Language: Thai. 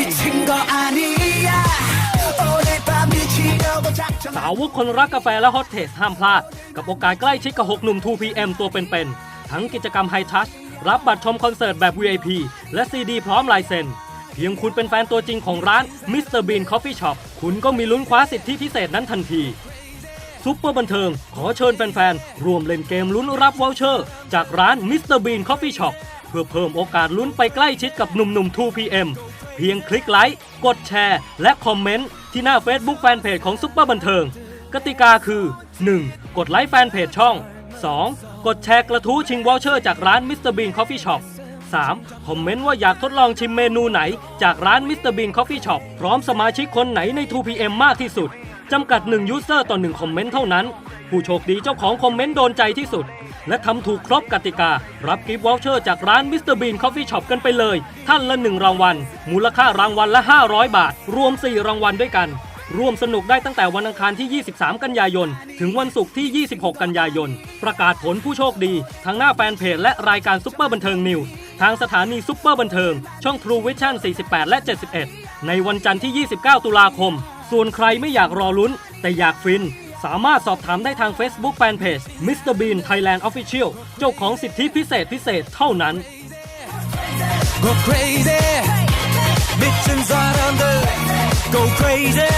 미친 거 아니야 오늘 밤 미치려고 작정 สาวกคนรักกาแฟและฮอตเทสห้ามพลาด กับโอกาสใกล้ชิดกับ 6 หนุ่ม 2PM ตัวเป็นๆ ทั้งกิจกรรมไฮทัชรับบัตรชมคอนเสิร์ตแบบ VIP และซีดีพร้อมลายเซ็น เพียงคุณเป็นแฟนตัวจริงของร้าน Mr. Bean Coffee Shop คุณก็มีลุ้นคว้าสิทธิพิเศษนั้นทันที ซุปเปอร์บันเทิง ขอเชิญแฟนๆ ร่วมเล่นเกมลุ้นรับวอลเชอร์ จากร้าน Mr. Bean Coffee Shop เพื่อเพิ่มโอกาสลุ้นไปใกล้ชิดกับหนุ่มๆ 2PM เ พียงคลิกไลค์ กดแชร์ และคอมเมนต์ ที่หน้า Facebook แฟนเพจของซุปเปอร์บันเทิง กติกาคือ 1. กดไลค์แฟนเพจช่อง 2. กดแชร์กระทู้ชิงวอลเชอร์จากร้าน Mr. Bean Coffee Shop 3. คอมเมนต์ว่าอยากทดลองชิมเมนูไหน จากร้าน Mr. Bean Coffee Shop พร้อมสมาชิกคนไหนใน 2PM มากที่สุด จำกัด1ยูเซอร์ต่อ 1 คอมเมนต์เท่านั้น ผู้โชคดีเจ้าของคอมเมนต์โดนใจที่สุด และทำถูกครบกติกา รับกิฟต์วอลเชอร์จากร้าน Mr. Bean Coffee Shop กันไปเลย ท่านละ1รางวัล มูลค่ารางวัลละ 500 บาท รวม 4 รางวัลด้วยกัน ร่วมสนุกได้ตั้งแต่วันอังคารที่ 23 กันยายน ถึงวันศุกร์ที่ 26 กันยายน ประกาศผลผู้โชคดี ทางหน้าแฟนเพจและรายการซุปเปอร์บันเทิงนิวส์ทางสถานีซุปเปอร์บันเทิง ช่อง True Vision 48 และ 71 ในวันจันทร์ที่ 29 ตุลาคม ส่วนใครไม่อยากรอลุ้น แต่อยากฟิน สามารถสอบถามได้ทาง Facebook Fanpage Mr. Bean Thailand Official เจ้าของสิทธิพิเศษพิเศษเท่านั้น Go crazy, bitches are under. Go crazy.